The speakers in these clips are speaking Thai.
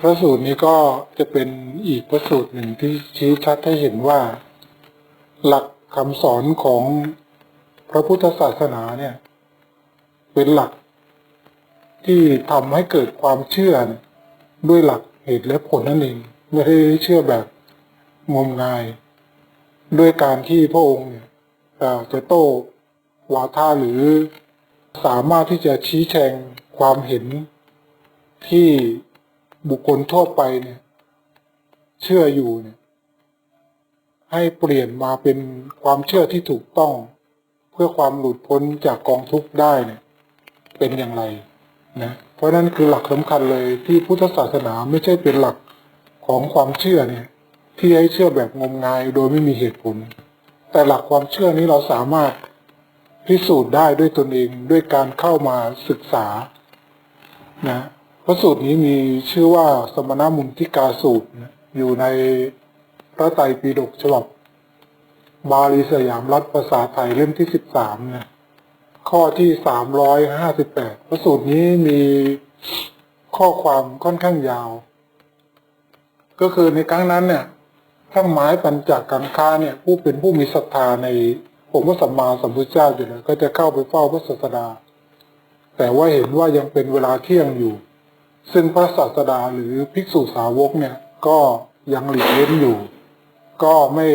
พระสูตรนี้ก็จะเป็นอีกพระสูตรหนึ่งที่ชี้ชัดให้เห็นว่า หลักคำสอนของพระพุทธศาสนาเนี่ย เป็นหลักที่ทำให้เกิดความเชื่อด้วยหลักเหตุและผลนั่นเองไม่ได้เชื่อแบบงมงาย ด้วยการที่พระองค์เนี่ยจะโต้วาทาหรือสามารถที่จะชี้แจงความเห็นที่ บุคคลทั่วไปเนี่ย เชื่ออยู่เนี่ย ให้เปลี่ยนมาเป็นความเชื่อที่ถูกต้อง เพื่อความหลุดพ้นจากกองทุกข์ได้เนี่ย เป็นอย่างไรนะเพราะนั่นคือหลักสำคัญเลยที่พุทธศาสนาไม่ใช่เป็นหลักของความเชื่อเนี่ย ที่ให้เชื่อแบบงมงายโดยไม่มีเหตุผล แต่หลักความเชื่อนี้เราสามารถพิสูจน์ได้ด้วยตนเองด้วยการเข้ามาศึกษานะ ระสูตรนี้มีชื่อว่าสมณมุนทิกาสูตรอยู่ในพระไตรปิฎกฉบับ บาลีสยามรัฐภาษาไทยเล่มที่สิบสามนะข้อที่สามร้อยห้าสิบแปดพระสูตรนี้มีข้อความค่อนข้างยาว ก็คือในครั้งนั้นเนี่ยทั้งไม้ปัญจกังค้าเนี่ย ผู้เป็นผู้มีศรัทธาในองค์พระสัมมาสัมพุทธเจ้าอยู่แล้วก็จะเข้าไปเฝ้าพระศาสดา แต่ว่าเห็นว่ายังเป็นเวลาเที่ยงอยู่ ซึ่งพระศาสดาหรือภิกษุสาวกเนี่ยก็ยังหลีกเล่นอยู่ ก็ไม่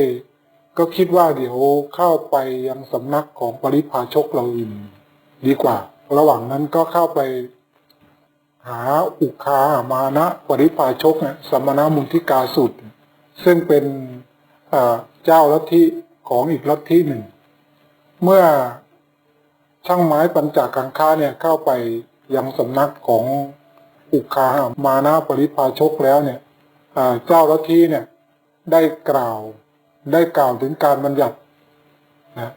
ก็คิดว่าเดี๋ยวเข้าไปยังสำนักของปริพาชกเราอื่นดีกว่า ระหว่างนั้นก็เข้าไปหาอุคามานะปริพาชกเนี่ยสมณมุนทิกาสุด ซึ่งเป็นเจ้าลัทธิของอีกลัทธิหนึ่ง เมื่อช่างไม้ปัญจกังค้าเนี่ยเข้าไปยังสำนักของ อุคามานะปริพาชกแล้วเนี่ยเจ้าลัทธิเนี่ยได้กล่าวได้กล่าวถึงการบัญญัตินะ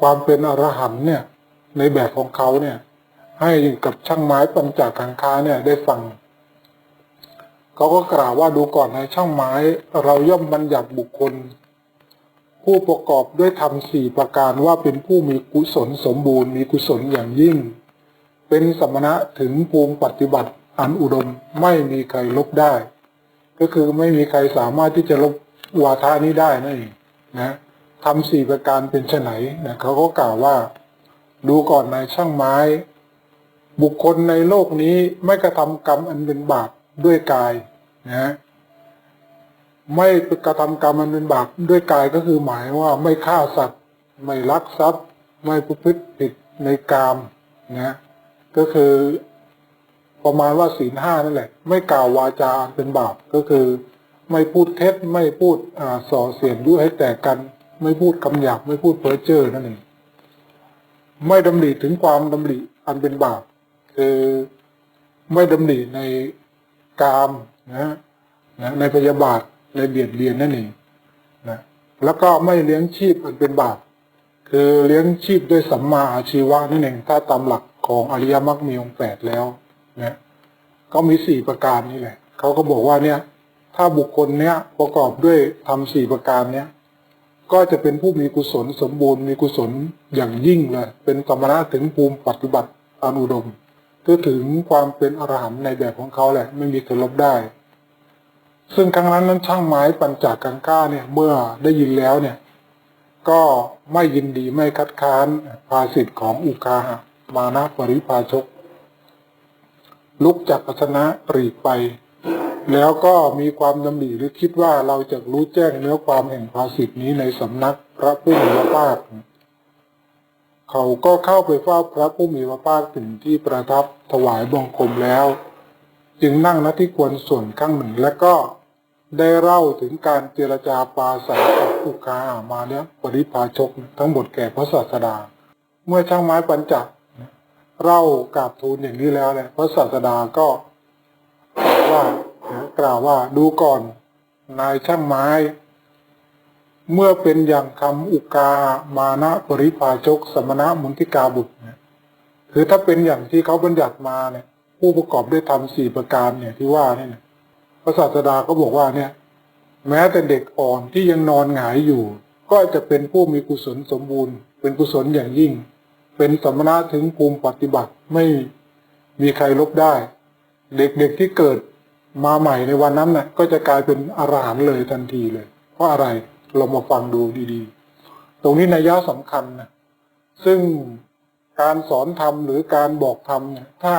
ความเป็นอรหันเนี่ยในแบบของเขาเนี่ยให้กับช่างไม้ปัญจกังค้าเนี่ยได้ฟังเขาก็กล่าวว่าดูก่อนในช่างไม้เราย่อมบัญญัติบุคคล ผู้ประกอบด้วยธรรมสี่ประการว่าเป็นผู้มีกุศลสมบูรณ์มีกุศลอย่างยิ่ง เป็นสมณะถึงภูมิปฏิบัติ อันอุดมไม่มีใครลบได้ ก็คือไม่มีใครสามารถที่จะลบวาทานี้ได้นั่นเองนะทำสี่ประการเป็นไนนะเขาก็กล่าวว่า ดูก่อนนายช่างไม้ บุคคลในโลกนี้ไม่กระทำกรรมอันเป็นบาปด้วยกายนะไม่กระทำกรรมอันเป็นบาปด้วยกายก็คือหมายว่าไม่ฆ่าสัตว์ไม่ลักทรัพย์ ไม่ประพฤติผิดในกามนะก็คือ ประมาณว่าศีลห้านั่นแหละ ไม่กล่าววาจาเป็นบาปก็คือ ไม่พูดเท็จไม่พูดอ่าส่อเสียดด้วยให้แตกกัน ไม่พูดคำหยาบไม่พูดเพ้อเจ้อนั่นเองไม่ดำริถึงความดำริอันเป็นบาปคือไม่ดำริในกามนะนะในพยาบาทในเบียดเบียนนั่นเองนะแล้วก็ไม่เลี้ยงชีพอันเป็นบาปคือเลี้ยงชีพด้วยสัมมาอาชีวะนั่นเองถ้าตามหลักของอริยมรรคมีองค์แปดแล้ว นะก็มีสี่ประการนี่แหละเขาก็บอกว่าเนี่ย ถ้าบุคคลเนี้ยประกอบด้วยทำสี่ประการเนี้ยก็จะเป็นผู้มีกุศลสมบูรณ์มีกุศลอย่างยิ่งเลย เป็นสมณะถึงภูมิปฏิบัติอนุดมคือถึงความเป็นอรหันต์ในแบบของเขาแหละ ไม่มีใครลบได้ ซึ่งครั้งนั้นนั้นช่างไม้ปัญจากกังก้าเนี่ยเมื่อได้ยินแล้วเนี่ย ก็ไม่ยินดีไม่คัดค้านภาสิทธิ์ของอุคาหะมานะปริพาชก ลุกจากอาสนะปรีกไป แล้วก็มีความดำริหรือคิดว่าเราจะรู้แจ้งเนื้อความแห่งภาสิทธินี้ในสำนักพระผู้มีพระภาค เขาก็เข้าไปเฝ้าพระผู้มีพระภาคถึงที่ประทับถวายบังคมแล้ว จึงนั่งณที่ควรส่วนข้างหนึ่งและก็ได้เล่าถึงการเจรจาปราศัยกับอุคามาเนี่ยปริพาชกทั้งหมดแก่พระศาสดา เมื่อช่างไม้ปัญจัก เล่ากราบทูลอย่างนี้แล้วเนี่ยพระศาสดาก็กล่าวว่ากล่าวว่าดูก่อน นายช่างไม้ เมื่อเป็นอย่างคำอุกามานะปริพาชก สมณะมุนทิกาบุตรเนี่ยคือถ้าเป็นอย่างที่เขาบัญญัติมาเนี่ย ผู้ประกอบด้วยธรรมสี่ประการเนี่ยที่ว่าเนี่ยพระศาสดาก็บอกว่าเนี่ย แม้แต่เด็กอ่อนที่ยังนอนหงายอยู่ ก็จะเป็นผู้มีกุศลสมบูรณ์ เป็นกุศลอย่างยิ่ง เป็นสมณะถึงภูมิปฏิบัติไม่มีใครลบได้ เด็กๆที่เกิดมาใหม่ในวันนั้นน่ะ ก็จะกลายเป็นอรหันต์เลยทันทีเลย เพราะอะไรเรามาฟังดูดีๆ ตรงนี้นัยยะสำคัญนะซึ่งการสอนธรรมหรือการบอกธรรมเนี่ยถ้า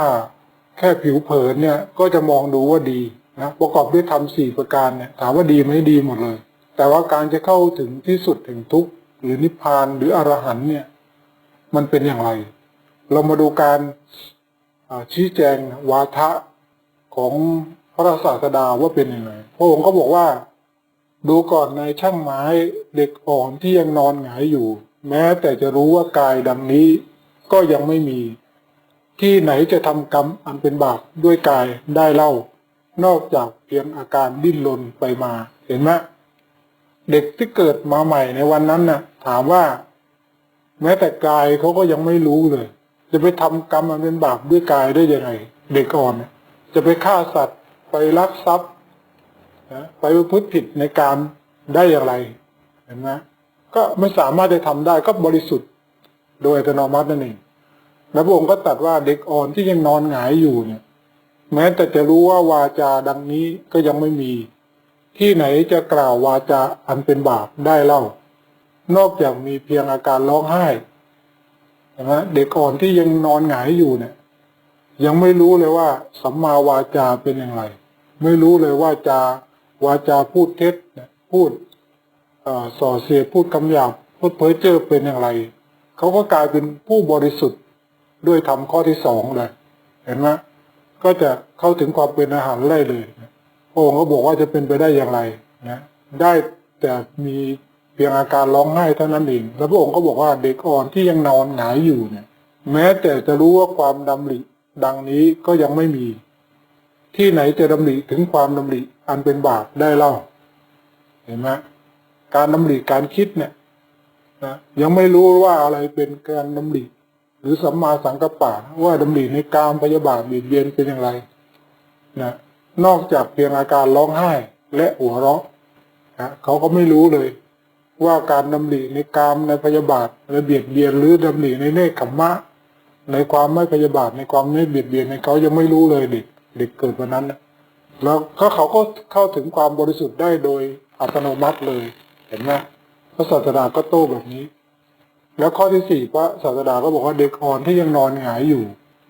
แค่ผิวเผินเนี่ยก็จะมองดูว่าดีนะประกอบด้วยธรรมสี่ประการเนี่ยถามว่าดีไหมดีหมดเลย แต่ว่าการจะเข้าถึงที่สุดแห่งทุกข์หรือนิพพานหรืออรหันต์เนี่ย มันเป็นอย่างไร เรามาดูการชี้แจงวาทะของพระศาสดาว่าเป็นอยังไงพระองค์ก็บอกว่า ดูก่อนในช่างไม้เด็กอ่อนที่ยังนอนหงายอยู่ แม้แต่จะรู้ว่ากายดังนี้ก็ยังไม่มี ที่ไหนจะทำกรรมอันเป็นบาปด้วยกายได้เล่า นอกจากเพียงอาการดิ้นรนไปมา เห็นไหมเด็กที่เกิดมาใหม่ในวันนั้นน่ะ ถามว่า แม้แต่กายเขาก็ยังไม่รู้เลย จะไปทำกรรมอันเป็นบาปด้วยกายได้ยังไง เด็กอ่อนจะไปฆ่าสัตว์ ไปลักทรัพย์นะไปประพฤติผิดในการได้อย่างไรเห็นไหมก็ไม่สามารถจะทำได้ก็บริสุทธิ์ โดยอัตโนมัตินั่นเองแล้วพระองค์ก็ตรัดว่าเด็กอ่อนที่ยังนอนหงายอยู่เนี่ย แม้แต่จะรู้ว่าวาจาดังนี้ก็ยังไม่มี ที่ไหนจะกล่าววาจาอันเป็นบาปได้เล่า นอกจากมีเพียงอาการร้องไห้นไหมเด็กอ่อนที่ยังนอนหงายอยู่เนี่ย ยังไม่รู้เลยว่าสัมมาวาจาเป็นอย่างไร ไม่รู้เลยว่าจาวาจาพูดเท็จพูดส่อเสียพูดคำหยาบพูดเพ้อเจ้อเป็นอย่างไรเขาก็กลายเป็นผู้บริสุทธิ์ด้วยธรรมข้อที่สองเลยเห็นไหมก็จะเข้าถึงความเป็นอาหารได้เลยพระองค์ก็บอกว่าจะเป็นไปได้อย่างไรนะได้แต่มี เพียงอาการร้องไห้เท่านั้นเอง แล้วพระองค์ก็บอกว่าเด็กอ่อนที่ยังนอนหงายอยู่เนี่ย แม้แต่จะรู้ว่าความดำริดังนี้ก็ยังไม่มี ที่ไหนจะดำริถึงความดำริอันเป็นบาปได้เล่า เห็นไหมการดำริการคิดเนี่ยนะยังไม่รู้ว่าอะไรเป็นการดำริหรือสัมมาสังกัปปะว่าดำริในกามพยาบาทเบียดเบียนเป็นอย่างไรนะนอกจากเพียงอาการร้องไห้และหัวเราะนะเขาก็ไม่รู้เลย ว่าการดำริในกามในพยาบาทและเบียดเบียนหรือดำริในเนคขมมะ ในความไม่พยาบาทในความไม่เบียดเบียนในเขายังไม่รู้เลยเด็กเด็กเกิดวันนั้นนะแล้วก็เขาก็เข้าถึงความบริสุทธิ์ได้โดยอัตโนมัติเลยเห็นไหมพระศาสดาก็โต้แบบนี้ แล้วข้อที่สี่พระศาสดาก็บอกว่าเด็กอ่อนที่ยังนอนหงายอยู่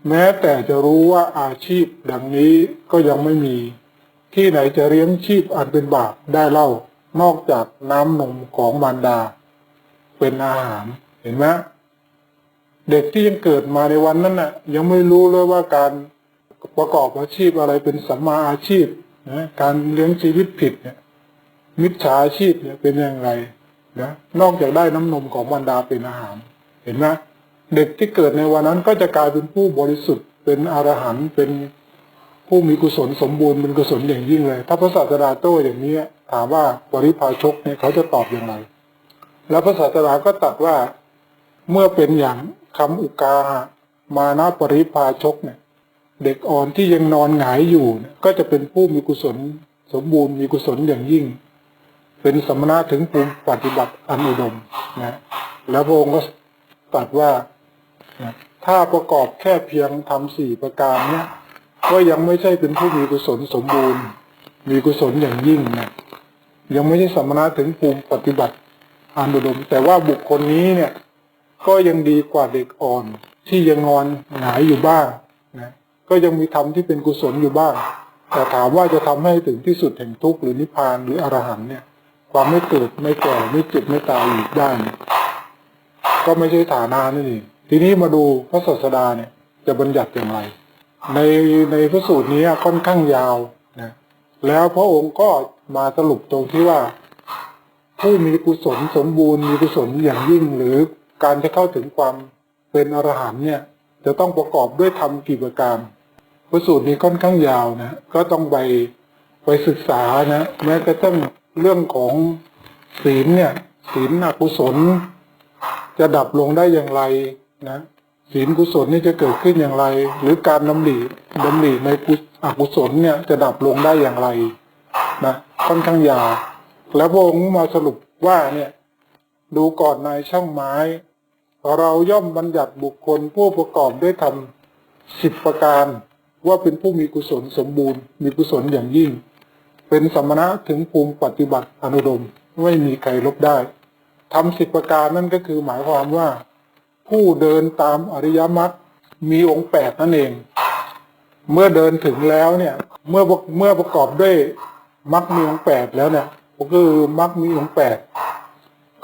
แม้แต่จะรู้ว่าอาชีพดังนี้ก็ยังไม่มี ที่ไหนจะเลี้ยงชีพอันเป็นบาปได้เล่า นอกจากน้ำนมของมารดา เป็นอาหารเห็นไหมเด็กที่ยังเกิดมาในวันนั้นน่ะ ยังไม่รู้เลยว่าการประกอบอาชีพอะไรเป็นสัมมาอาชีพนะการเลี้ยงชีวิตผิดเนี่ย มิจฉาอาชีพเนี่ยเป็นอย่างไรนะนอกจากได้น้ำนมของมารดาเป็นอาหาร เห็นไหมเด็กที่เกิดในวันนั้นก็จะกลายเป็นผู้บริสุทธิ์เป็นอรหันต์เป็น ผู้มีกุศลสมบูรณ์เป็นกุศลอย่างยิ่งเลย ถ้าพระศาสดาโต้อย่างนี้ถามว่าปริพาชกเนี่ยเขาจะตอบอย่างไร แล้วพระศาสดาก็ตรัสว่าเมื่อเป็นอย่างคำอุกามานะปริพาชกเนี่ย เด็กอ่อนที่ยังนอนหงายอยู่ ก็จะเป็นผู้มีกุศลสมบูรณ์มีกุศลอย่างยิ่ง เป็นสมณะถึงภูมิปฏิบัติอันอุดมนะแล้วพระองค์ก็ตรัสว่าถ้าประกอบแค่เพียงทำสี่ประการเนี้ย ก็ยังไม่ใช่เป็นผู้มีกุศลสมบูรณ์ มีกุศลอย่างยิ่งนะยังไม่ใช่สมณะถึงภูมิปฏิบัติอันอุดม แต่ว่าบุคคลนี้เนี่ย ก็ยังดีกว่าเด็กอ่อน ที่ยังนอนหงายอยู่บ้างนะก็ยังมีธรรมที่เป็นกุศลอยู่บ้าง แต่ถามว่าจะทำให้ถึงที่สุดแห่งทุกข์หรือนิพพานหรืออรหันเนี่ย ความไม่เกิดไม่แก่ไม่เจ็บไม่ตายอีกได้เนี่ยก็ไม่ใช่ฐานะนั่นเองทีนี้มาดูพระศาสดาเนี่ยจะบัญญัติอย่างไร ในในพระสูตรนี้ค่อนข้างยาวนะแล้วพระองค์ก็มาสรุปตรงที่ว่า ผู้มีกุศลสมบูรณ์มีกุศลอย่างยิ่งหรือการจะเข้าถึงความเป็นอรหันเนี่ย จะต้องประกอบด้วยธรรมกี่ประการพระสูตรนี้ค่อนข้างยาวนะก็ต้องไปไปศึกษานะแม้กระทั่งเรื่องของศีลเนี่ยศีลอกุศล จะดับลงได้อย่างไรนะ ศีลกุศลนี่จะเกิดขึ้นอย่างไร หรือการดำริดำริในกุศอกุศลเนี่ยจะดับลงได้อย่างไรนะค่อนข้างยาวแล้วพระองค์มาสรุปว่าเนี่ยดูก่อนนายช่างไม้ เราย่อมบัญญัติบุคคลผู้ประกอบด้วยธรรมสิบประการ ว่าเป็นผู้มีกุศลสมบูรณ์ มีกุศลอย่างยิ่ง เป็นสมณะถึงภูมิปฏิบัติอนุดมไม่มีใครลบได้ทำสิบประการนั่นก็คือหมายความว่า ผู้เดินตามอริยมรรคมีองค์แปดนั่นเอง เมื่อเดินถึงแล้วเนี่ย เมื่อเมื่อประกอบด้วยมรรคมีองค์แปดแล้วเนี่ยก็คือมรรคมีองค์แปด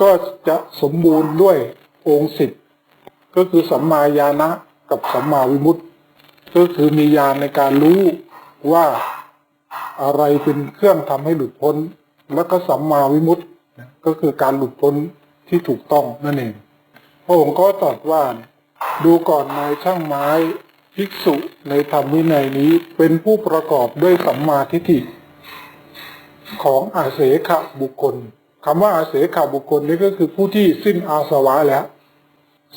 ก็จะสมบูรณ์ด้วยองค์สิบก็คือสัมมาญาณะกับสัมมาวิมุตติก็คือมีญาณในการรู้ว่าอะไรเป็นเครื่องทำให้หลุดพ้น แล้วก็สัมมาวิมุตติก็คือการหลุดพ้นที่ถูกต้องนั่นเอง พระองค์ก็ตรัสว่า ดูก่อนนายช่างไม้ภิกษุในธรรมวินัยนี้เป็นผู้ประกอบด้วยสัมมาทิฏฐิของอาเสขบุคคลคำว่าอาเสขบุคคลนี้ก็คือผู้ที่สิ้นอาสวะแล้ว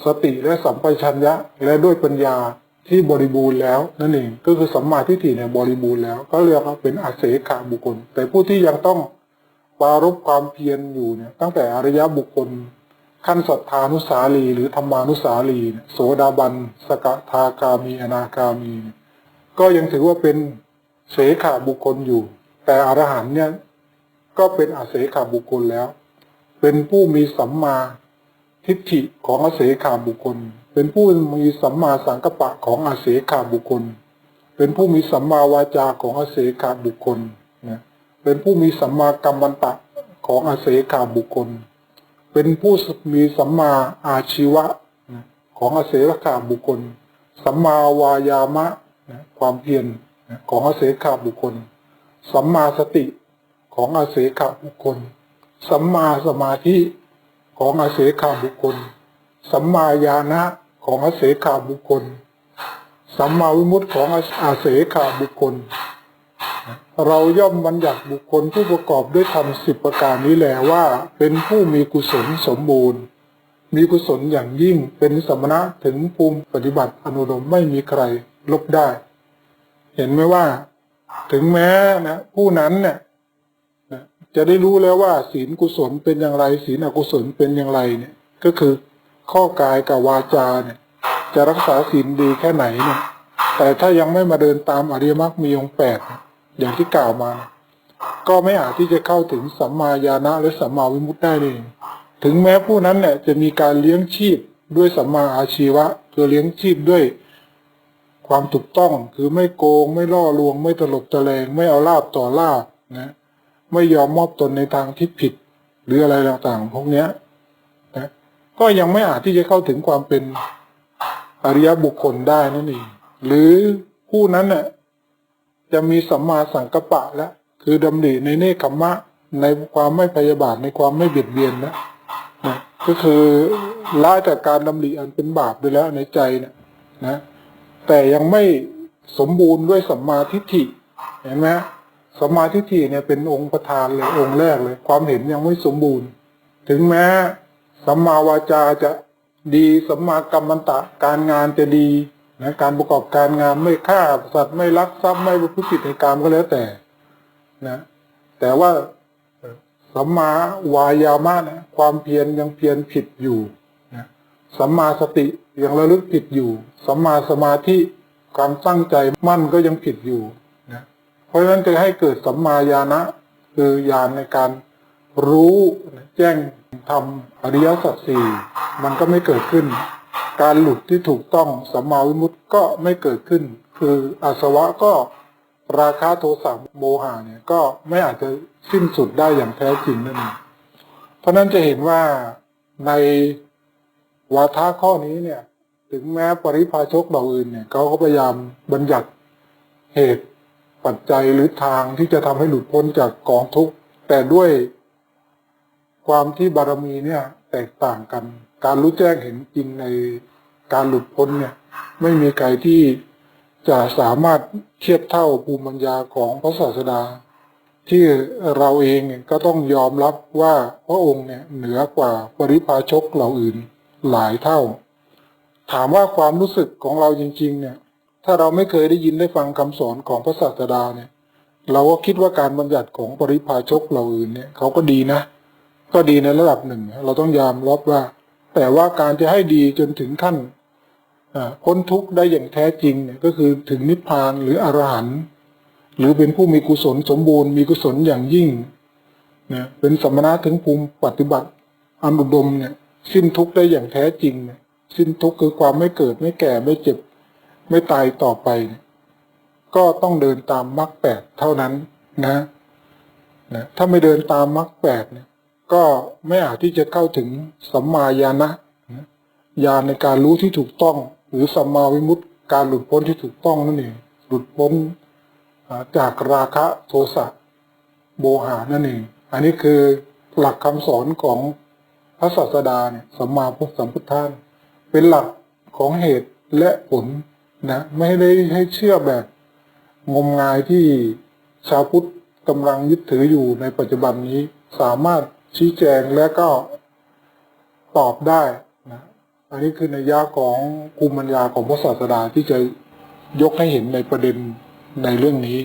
สติและสัมปชัญญะและด้วยปัญญาที่บริบูรณ์แล้วนั่นเองก็คือสัมมาทิฏฐิเนี่ยบริบูรณ์แล้วก็เรียกว่าเป็นอาเสขบุคคล แต่ผู้ที่ยังต้องปรารบความเพียรอยู่เนี่ยตั้งแต่อริยบุคคล ขั้นสัทธานุสาลีหรือธรรมานุสาลีโสดาบัน สกทาคามีอนาคามี ก็ยังถือว่าเป็นเสขาบุคคลอยู่ แต่อรหันเนี่ยก็เป็นอาเสขาบุคคลแล้ว เป็นผู้มีสัมมาทิฏฐิของอาเสขาบุคคล เป็นผู้มีสัมมาสังกัปปะของอาเสขาบุคคล เป็นผู้มีสัมมาวาจาของอาเสขาบุคคลนะเป็นผู้มีสัมมากัมมันตะของอาเสขาบุคคล เป็นผู้มีสัมมาอาชีวะของอาเสขาบุคคล สัมมาวายามะความเพียรของอาเสขาบุคคล สัมมาสติของอาเสรขบุคคล สัมมาสมาธิของอาเสรขบุคคล สัมมาญาณะของอาเสรขบุคคล สัมมาวิมุตติของอาเสรขบุคคล เราย่อมบัญญัติบุคคลผู้ประกอบด้วยธรรมสิบประการนี้แหลว่า เป็นผู้มีกุศลสมบูรณ์ มีกุศลอย่างยิ่งเป็นสมณะถึงภูมิปฏิบัติอนุโลมไม่มีใครลบได้ เห็นไหมว่า ถึงแม้นะผู้นั้นเนี่ยจะได้รู้แล้วว่า ศีลกุศลเป็นอย่างไร ศีลอกุศลเป็นอย่างไรเนี่ย ก็คือข้อกายกับวาจาเนี่ย จะรักษาศีลดีแค่ไหนเนี่ยแต่ถ้ายังไม่มาเดินตามอริยมรรคมีองค์แปดเนี่ย อย่างที่กล่าวมา ก็ไม่อาจที่จะเข้าถึงสัมมาญาณะและสัมมาวิมุตติได้เองถึงแม้ผู้นั้นเนี่ยจะมีการเลี้ยงชีพด้วยสัมมาอาชีวะคือเลี้ยงชีพด้วยความถูกต้องคือไม่โกงไม่ล่อลวง ไม่ตลบตะแลงไม่เอาลาบต่อลาบนะไม่ยอมมอบตนในทางที่ผิด หรืออะไรต่างๆพวกเนี้ยนะก็ยังไม่อาจที่จะเข้าถึงความเป็นอริยบุคคลได้นั่นเองหรือผู้นั้นน่ะ จะมีสัมมาสังกัปปะแล้วคือดำริในเนคขมมะ ในความไม่พยาบาทในความไม่เบียดเบียนนะนะก็คือละจากการดำริอันเป็นบาปไปแล้วในใจเนะนะแต่ยังไม่สมบูรณ์ด้วยสัมมาทิฏฐิเห็นไหมสัมมาทิฏฐิเนี่ยเป็นองค์ประธานเลยองค์แรกเลย ความเห็นยังไม่สมบูรณ์ ถึงแม้สัมมาวาจาจะดีสัมมากัมมันตะการงานจะดี นะการประกอบการงานไม่ฆ่าสัตว์ไม่ลักทรัพย์ไม่ประพฤติในกรรมก็แล้วแต่นะแต่ว่าสัมมาวายามะนะความเพียรยังเพียรผิดอยู่นะสัมมาสติยังระลึกผิดอยู่สัมมาสมาธิความตั้งใจมั่นก็ยังผิดอยู่นะเพราะฉะนั้นจะให้เกิดสัมมาญาณะคือญาณในการรู้แจ้งทำอริยสัจสี่มันก็ไม่เกิดขึ้น การหลุดที่ถูกต้องสัมมาวิมุตติก็ไม่เกิดขึ้น คืออาสวะก็ราคะโทสะโมหะเนี่ยก็ไม่อาจจะสิ้นสุดได้อย่างแท้จริงนั่นเองเพราะนั้นจะเห็นว่าในวาทะข้อนี้เนี่ย ถึงแม้ปริพาชกเหล่าอื่นเนี่ยเขาก็พยายามบัญญัติเหตุปัจจัยหรือทางที่จะทำให้หลุดพ้นจากกองทุกข์แต่ด้วยความที่บารมีเนี่ยแตกต่างกัน การรู้แจ้งเห็นจริงในการหลุดพ้นเนี่ย ไม่มีใครที่จะสามารถเทียบเท่าภูมิปัญญาของพระศาสดา ที่เราเองก็ต้องยอมรับว่าพระองค์เนี่ยเหนือกว่าปริพาชกเหล่าอื่นหลายเท่า ถามว่าความรู้สึกของเราจริง ๆ เนี่ย ถ้าเราไม่เคยได้ยินได้ฟังคำสอนของพระศาสดาเนี่ย เราก็คิดว่าการบัญญัติของปริพาชกเหล่าอื่นเนี่ยเขาก็ดีนะ ก็ดีในระดับหนึ่ง เราต้องยอมรับว่า แต่ว่าการจะให้ดีจนถึงขั้นพ้นทุกข์ได้อย่างแท้จริงเนี่ยก็คือถึงนิพพานหรืออรหันต์หรือเป็นผู้มีกุศลสมบูรณ์มีกุศลอย่างยิ่งนะเป็นสมณะถึงภูมิปฏิบัติอันอุดมเนี่ยสิ้นทุกข์ได้อย่างแท้จริงเนี่ยสิ้นทุกข์คือความไม่เกิดไม่แก่ไม่เจ็บ ไม่ตายต่อไป ก็ต้องเดินตามมรรคแปดเท่านั้นนะนะถ้าไม่เดินตามมรรคแปดเนี่ย ก็ไม่อาจที่จะเข้าถึงสัมมาญาณะนะญาณในการรู้ที่ถูกต้อง หรือสัมมาวิมุตติการหลุดพ้นที่ถูกต้องนั่นเองหลุดพ้นจากราคะโทสะโมหานั่นเอง อันนี้คือหลักคำสอนของพระศาสดาเนี่ยสัมมาพุทธสัมพุทธานเป็นหลักของเหตุและผลนะไม่ได้ให้เชื่อแบบงมงายที่ชาวพุทธกำลังยึดถืออยู่ในปัจจุบันนี้สามารถ ชี้แจงและก็ตอบได้นะอันนี้คือในยยะของภูมิปัญญาของพระศาสดาที่จะยกให้เห็นในประเด็นในเรื่องนี้